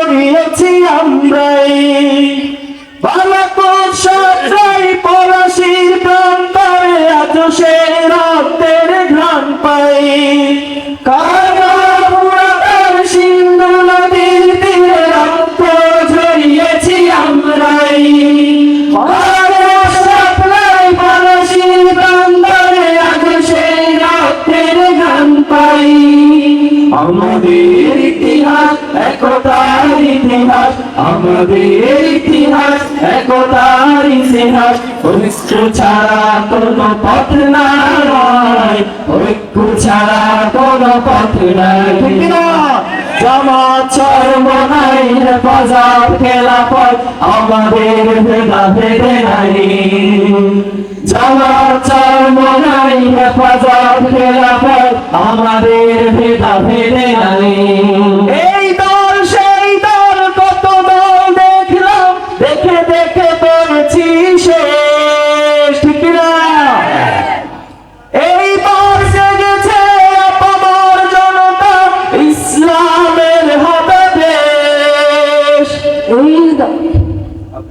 জড়িয়েছি আমরাই। বালাকোট সত্রাই পলাশির প্রান্তরে আজ সে রক্তের ঘ্রাণ পাই। কারা পুরাতন সিন্ধু নদীর তীরে রক্ত ঝরিয়েছি আমরাই। বালাকোট সত্রাই আমাদের ইতিহাস একতার ইতিহাস, ঐক্য ছাড়া কোনো পথ নাই। ঐক্য ছাড়া কোনো পথ নাই। বাজার খেলা পথ, আমাদের ভেদা ভেদে নাই। জামাত সর্বনাই হেফাজত খেলা পথ, আমাদের ভেদা ভেদে নাই।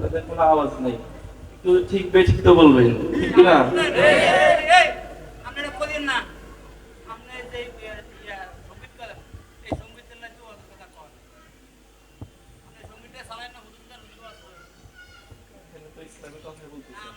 আপনাদের কোনো আওয়াজ নেই। তো ঠিক বেঠিক তো বলবেন ঠিক না। ইসলামের কথা বলতেছে।